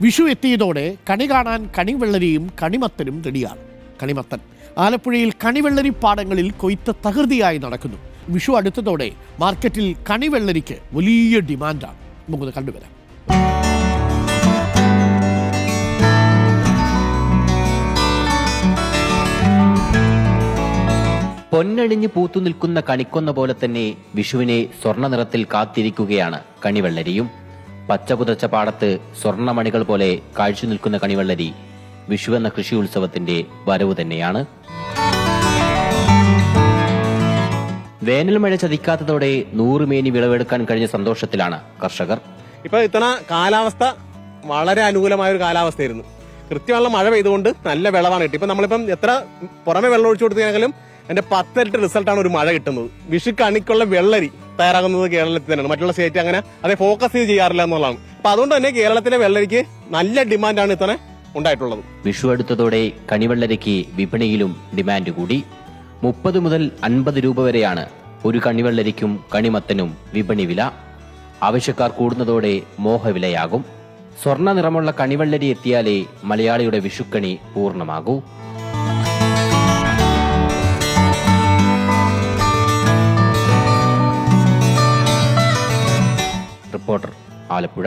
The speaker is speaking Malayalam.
വിഷു എത്തിയതോടെ കണി കാണാൻ കണിവെള്ളരിയും കണിമത്തനും റെഡിയാണ്. കണിമത്തൻ ആലപ്പുഴയിൽ കണിവെള്ളരി പാടങ്ങളിൽ കൊയ്ത്ത് തകൃതിയായി നടക്കുന്നു. വിഷു അടുത്തതോടെ മാർക്കറ്റിൽ കണിവെള്ളരിക്ക് വലിയ ഡിമാൻഡാണ്. നമുക്കൊന്ന് കണ്ടുവരാം പൊന്നണിഞ്ഞു പൂത്തു നിൽക്കുന്ന കണിക്കൊന്ന പോലെ തന്നെ വിഷുവിനെ സ്വർണ നിറത്തിൽ കാത്തിരിക്കുകയാണ് കണിവെള്ളരിയും. പച്ചപുതച്ച പാടത്ത് സ്വർണമണികൾ പോലെ കാഴ്ച നിൽക്കുന്ന കണിവെള്ളരി വിഷു എന്ന കൃഷി ഉത്സവത്തിന്റെ വരവ് തന്നെയാണ്. വേനൽ മഴ ചതിക്കാത്തതോടെ നൂറുമേനി വിളവെടുക്കാൻ കഴിഞ്ഞ സന്തോഷത്തിലാണ് കർഷകർ. ഇപ്പൊ ഇത്തവണ കാലാവസ്ഥ വളരെ അനുകൂലമായ ഒരു കാലാവസ്ഥയായിരുന്നു. കൃത്യമുള്ള മഴ പെയ്തുകൊണ്ട് നല്ല വിളവാണ് കിട്ടി. ഇപ്പൊ നമ്മളിപ്പം എത്ര പുറമെ വെള്ളം ഒഴിച്ചു കൊടുത്തെങ്കിലും എന്റെ പത്തിരട്ട് റിസൾട്ടാണ് ഒരു മഴ കിട്ടുന്നത്. വിഷു കണിക്കുള്ള വെള്ളരി തയ്യാറാകുന്നത് കേരളത്തിൽ തന്നെയാണ്. മറ്റുള്ള സ്റ്റേറ്റ് അങ്ങനെ അതെ ഫോക്കസ് ചെയ്യാറില്ല എന്നുള്ളതാണ്. അപ്പൊ അതുകൊണ്ട് തന്നെ കേരളത്തിലെ വെള്ളരിക്ക് നല്ല ഡിമാൻഡാണ് ഇത്തവണ ഉണ്ടായിട്ടുള്ളത്. വിഷു അടുത്തതോടെ കണിവെള്ളരിക്ക് വിപണിയിലും ഡിമാൻഡ് കൂടി. മുപ്പത് മുതൽ അൻപത് രൂപ വരെയാണ് ഒരു കണിവെള്ളരിക്കും കണിമത്തനും വിപണി വില. ആവശ്യക്കാർ കൂടുന്നതോടെ മോഹവിലയാകും. സ്വർണ നിറമുള്ള കണിവെള്ളരി എത്തിയാലേ മലയാളിയുടെ വിഷുക്കണി പൂർണമാകൂ. റിപ്പോർട്ടർ ആലപ്പുഴ.